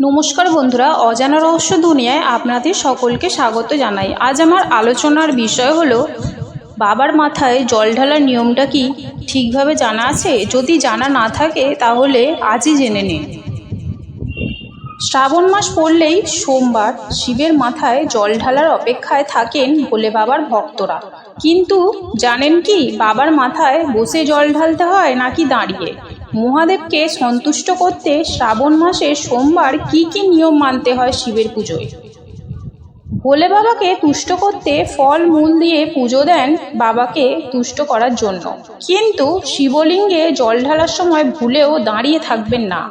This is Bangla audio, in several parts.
নমস্কার বন্ধুরা, অজানা রহস্য দুনিয়ায় আপনাদের সকলকে স্বাগত জানাই। আজ আমার আলোচনার বিষয় হলো, বাবার মাথায় জল ঢালার নিয়মটা কি ঠিকভাবে জানা আছে? যদি জানা না থাকে, তাহলে আজই জেনে নিন। শ্রাবণ মাস পড়লেই সোমবার শিবের মাথায় জল ঢালার অপেক্ষায় থাকেন ভোলে বাবার ভক্তরা। কিন্তু জানেন কি, বাবার মাথায় বসে জল ঢালতে হয় নাকি দাঁড়িয়ে? মহাদেবকে সন্তুষ্ট করতে শ্রাবণ মাসে সোমবার কি কি নিয়ম মানতে হয় শিবের পুজোয়? ভোলে বাবাকে তুষ্ট করতে ফল মূল দিয়ে পুজো দেন বাবাকে তুষ্ট করার জন্য। কিন্তু শিবলিঙ্গে জল ঢালার সময় ভুলেও দাঁড়িয়ে থাকবেন না।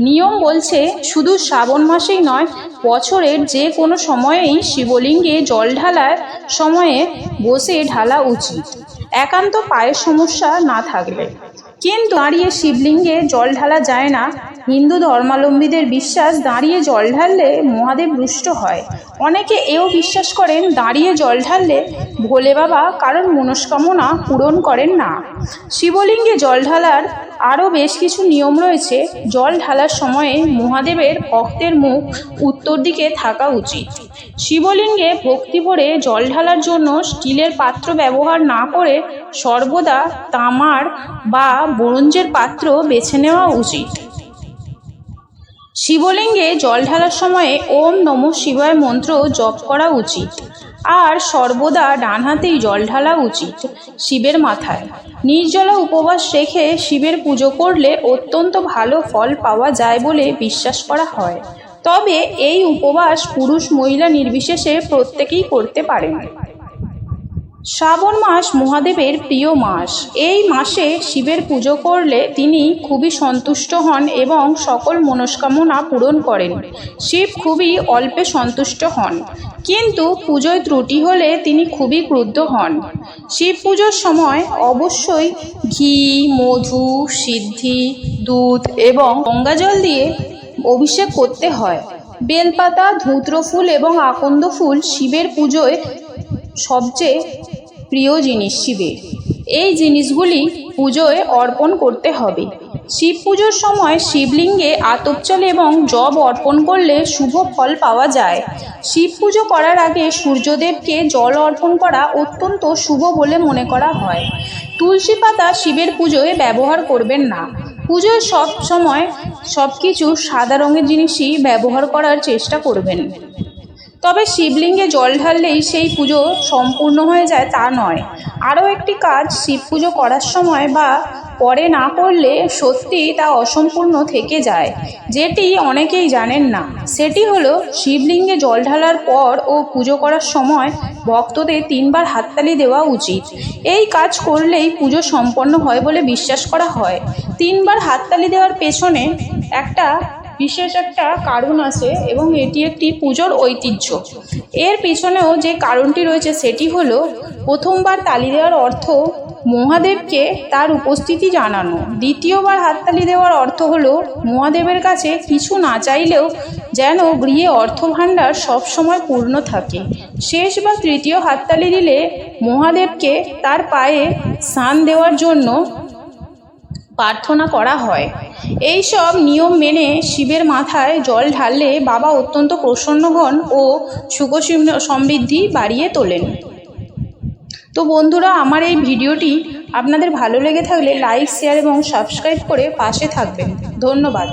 নিয়ম বলছে, শুধু শ্রাবণ মাসেই নয়, বছরের যে কোনো সময়েই শিবলিঙ্গে জল ঢালার সময়ে বসে ঢালা উচিত। একান্ত পায়ের সমস্যা না থাকলে। কিন্তু দাঁড়িয়ে শিবলিঙ্গে জল ঢালা যায় না। হিন্দু ধর্মাবলম্বীদের বিশ্বাস, দাঁড়িয়ে জল ঢাললে মহাদেব রুষ্ট হয়। অনেকে এও বিশ্বাস করেন, দাঁড়িয়ে জল ঢাললে ভোলে বাবা কারোর মনস্কামনা পূরণ করেন না। শিবলিঙ্গে জল ঢালার আরও বেশ কিছু নিয়ম রয়েছে। জল ঢালার সময়ে মহাদেবের ভক্তের মুখ উত্তর দিকে থাকা উচিত। শিবলিঙ্গে ভক্তি ভরে জল ঢালার জন্য স্টিলের পাত্র ব্যবহার না করে সর্বদা তামার বা ব্রোঞ্জের পাত্র বেছে নেওয়া উচিত। শিবলিঙ্গে জল ঢালার সময়ে ওম নম শিবায় মন্ত্র জপ করা উচিত। আর সর্বদা ডান হাতেই জল ঢালা উচিত শিবের মাথায়। নির্জলা উপবাস রেখে শিবের পুজো করলে অত্যন্ত ভালো ফল পাওয়া যায় বলে বিশ্বাস করা হয়। তবে এই উপবাস পুরুষ মহিলা নির্বিশেষে প্রত্যেকেই করতে পারেন। শ্রাবণ মাস মহাদেবের প্রিয় মাস। এই মাসে শিবের পুজো করলে তিনি খুবই সন্তুষ্ট হন এবং সকল মনস্কামনা পূরণ করেন। শিব খুবই অল্পে সন্তুষ্ট হন, কিন্তু পুজোয় ত্রুটি হলে তিনি খুবই ক্রুদ্ধ হন। শিব পুজোর সময় অবশ্যই ঘি, মধু, সিদ্ধি, দুধ এবং গঙ্গাজল দিয়ে অভিষেক করতে হয়। বেলপাতা ধূত্র ফুল এবং আকন্দ ফুল শিবের পুজোয় সবচেয়ে প্রিয় জিনিস শিবের। এই জিনিসগুলি পুজোয় অর্পণ করতে হবে। শিব পুজোর সময় শিবলিঙ্গে আতপ চাল এবং জব অর্পণ করলে শুভ ফল পাওয়া যায়। শিব পুজো করার আগে সূর্যদেবকে জল অর্পণ করা অত্যন্ত শুভ বলে মনে করা হয়। তুলসী পাতা শিবের পুজোয় ব্যবহার করবেন না। পুজোয় সব সময় সব কিছু সাদা রঙের জিনিসই ব্যবহার করার চেষ্টা করবেন। তবে শিবলিঙ্গে জল ঢাললেই সেই পুজো সম্পূর্ণ হয়ে যায় তা নয়। আরও একটি কাজ শিব পুজো করার সময় বা পরে না করলে সত্যি তা অসম্পূর্ণ থেকে যায়। যেটি অনেকেই জানেন না। সেটি হলো শিবলিঙ্গে জল ঢালার পর ও পুজো করার সময় ভক্তদের তিনবার হাততালি দেওয়া উচিত। এই কাজ করলেই পুজো সম্পন্ন হয় বলে বিশ্বাস করা হয়। তিনবার হাততালি দেওয়ার পেছনে একটা বিশেষ একটা কারণ আছে এবং এটি একটি পুজোর ঐতিহ্য। এর পিছনেও যে কারণটি রয়েছে সেটি হলো, প্রথমবার তালি দেওয়ার অর্থ মহাদেবকে তার উপস্থিতি জানানো। দ্বিতীয়বার হাততালি দেওয়ার অর্থ হলো, মহাদেবের কাছে কিছু না চাইলেও যেন গৃহে অর্থ ভাণ্ডার সবসময় পূর্ণ থাকে। শেষ বা তৃতীয় হাততালি দিলে মহাদেবকে তার পায়ে স্নান দেওয়ার জন্য প্রার্থনা করা হয়। এই সব নিয়ম মেনে শিবের মাথায় জল ঢাললে বাবা অত্যন্ত প্রসন্ন হন ও সুখ সমৃদ্ধি বাড়িয়ে তোলেন। তো বন্ধুরা, আমার এই ভিডিওটি আপনাদের ভালো লেগে থাকলে লাইক, শেয়ার এবং সাবস্ক্রাইব করে পাশে থাকবেন। ধন্যবাদ।